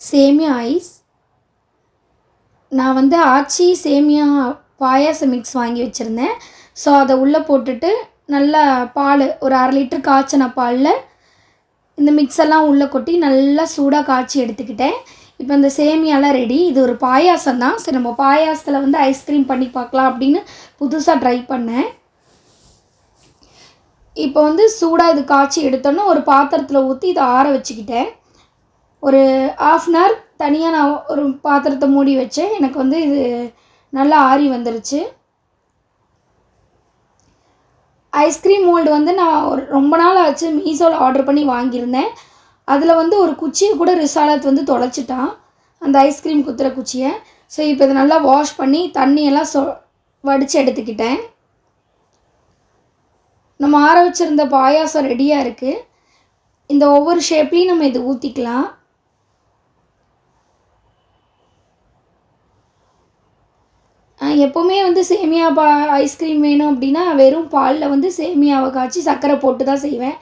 சேமியா ஐஸ். நான் வந்து ஆச்சி சேமியா பாயாசம் மிக்ஸ் வாங்கி வச்சுருந்தேன். ஸோ அதை உள்ளே போட்டுட்டு நல்லா பால் ஒரு அரை லிட்டர் காய்ச்சின பாலில் இந்த மிக்ஸ் எல்லாம் உள்ளே கொட்டி நல்லா சூடாக காய்ச்சி எடுத்துக்கிட்டேன். இப்போ இந்த சேமியாலாம் ரெடி இது ஒரு பாயாசம் தான். சரி நம்ம பாயாசத்தில் வந்து ஐஸ்கிரீம் பண்ணி பார்க்கலாம் அப்படின்னு புதுசாக ட்ரை பண்ணேன். இப்போ வந்து சூடாக இது காய்ச்சி எடுத்தோன்னே ஒரு பாத்திரத்தில் ஊற்றி இதை ஆற வச்சுக்கிட்டேன். ஒரு ஆஃப் அன் ஹவர் தனியாக நான் ஒரு பாத்திரத்தை மூடி வச்சேன். எனக்கு வந்து இது நல்லா ஆறி வந்துருச்சு. ஐஸ்கிரீம் மோல்டு வந்து நான் ஒரு ரொம்ப நாள் ஆச்சு மீஷோவில் ஆர்டர் பண்ணி வாங்கியிருந்தேன். அதில் வந்து ஒரு குச்சியை கூட ரிசாலத் வந்து தொலைச்சிட்டான். அந்த ஐஸ்கிரீம் குத்துற குச்சியை. ஸோ இப்போ இதை நல்லா வாஷ் பண்ணி தண்ணியெல்லாம் சொ வடித்து எடுத்துக்கிட்டேன். நம்ம ஆற வச்சுருந்த பாயாசம் ரெடியாக இருக்குது இந்த ஒவ்வொரு ஷேப்லேயும் நம்ம இது ஊற்றிக்கலாம் எப்போவுமே வந்து சேமியா பா ஐஸ்கிரீம் வேணும் அப்படின்னா வெறும் பாலில் வந்து சேமியாவை காய்ச்சி சர்க்கரை போட்டு தான் செய்வேன்.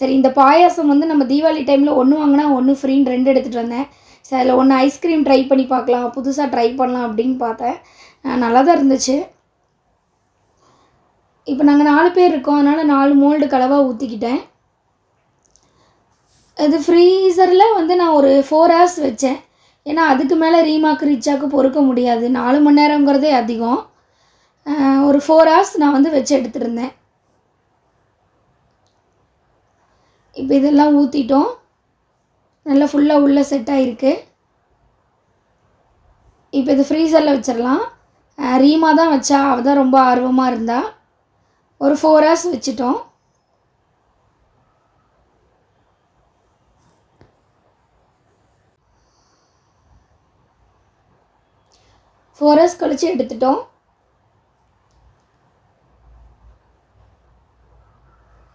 சரி இந்த பாயாசம் வந்து நம்ம தீபாவளி டைமில் ஒன்று வாங்கினா ஒன்று ஃப்ரீன்னு ரெண்டு எடுத்துகிட்டு வந்தேன். சரி அதில் ஒன்று ஐஸ்கிரீம் ட்ரை பண்ணி பார்க்கலாம். புதுசாக ட்ரை பண்ணலாம் அப்படின்னு பார்த்தேன். நல்லா தான் இருந்துச்சு. இப்போ நாங்கள் நாலு பேர் இருக்கோம். அதனால் நாலு மோல்டு கலவாக ஊற்றிக்கிட்டேன் இது ஃப்ரீசரில் வந்து நான் ஒரு ஃபோர் ஹவர்ஸ் வச்சேன். ஏன்னா அதுக்கு மேலே ரீமாக்கு ரிச்சாக்கு பொறுக்க முடியாது. நாலு மணி நேரங்கிறதே அதிகம். ஒரு ஃபோர் ஹவர்ஸ் நான் வந்து வச்சு எடுத்துருந்தேன். இப்போ இதெல்லாம் ஊற்றிட்டோம் நல்லா ஃபுல்லாக உள்ளே செட் ஆகிருக்கு இப்போ இது ஃப்ரீசரில் வச்சிடலாம். ரீமா தான் வச்சா அவள் தான் ரொம்ப ஆர்வமாக இருந்தா. ஒரு ஃபோர் ஹவர்ஸ் வச்சுட்டோம். ஃபோர் ஹவர்ஸ் கழித்து எடுத்துட்டோம்.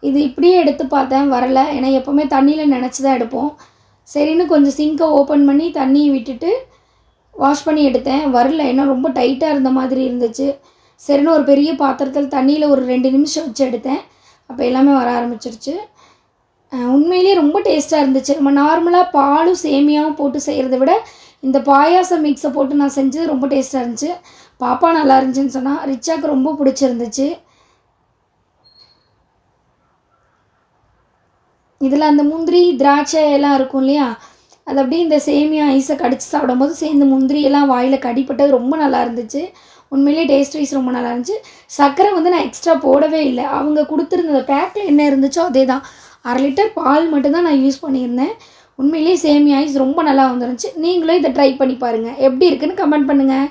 இது இப்படியே எடுத்து பார்த்தேன் வரல. ஏன்னா எப்போவுமே தண்ணியில் நினச்சி தான் எடுப்போம். சரின்னு கொஞ்சம் சிங்கை ஓப்பன் பண்ணி தண்ணியை விட்டுட்டு வாஷ் பண்ணி எடுத்தேன். வரல. ஏன்னா ரொம்ப டைட்டாக இருந்த மாதிரி இருந்துச்சு. சரின்னு ஒரு பெரிய பாத்திரத்தில் தண்ணியில் ஒரு ரெண்டு நிமிஷம் வச்சு எடுத்தேன். அப்போ எல்லாமே வர ஆரம்பிச்சிருச்சு. உண்மையிலேயே ரொம்ப டேஸ்ட்டாக இருந்துச்சு. நம்ம நார்மலாக பாலும் சேமியாவும் போட்டு செய்கிறத விட இந்த பாயாசம் மிக்ஸை போட்டு நான் செஞ்சது ரொம்ப டேஸ்ட்டாக இருந்துச்சு. பாப்பா நல்லா இருந்துச்சுன்னு சொன்னால் ரிச்சாக்கு ரொம்ப பிடிச்சிருந்துச்சு. இதில் அந்த முந்திரி திராட்சை எல்லாம் இருக்கும் இல்லையா? அது அப்படியே இந்த சேமியா ஐஸை கடிச்சு சாப்பிடும்போது சேர்ந்து முந்திரி எல்லாம் வாயில் கடிப்பட்டது ரொம்ப நல்லா இருந்துச்சு. உண்மையிலேயே டேஸ்ட் வைஸ் ரொம்ப நல்லா இருந்துச்சு. சர்க்கரை வந்து நான் எக்ஸ்ட்ரா போடவே இல்லை. அவங்க கொடுத்துருந்த பேக்கில் என்ன இருந்துச்சோ அதே தான் அரை லிட்டர் பால் மட்டும்தான் நான் யூஸ் பண்ணியிருந்தேன். உண்மையிலேயே சேமியா ஐஸ் ரொம்ப நல்லா வந்துருந்துச்சு. நீங்களும் இதை ட்ரை பண்ணி பாருங்கள் எப்படி இருக்குன்னு கமெண்ட் பண்ணுங்கள்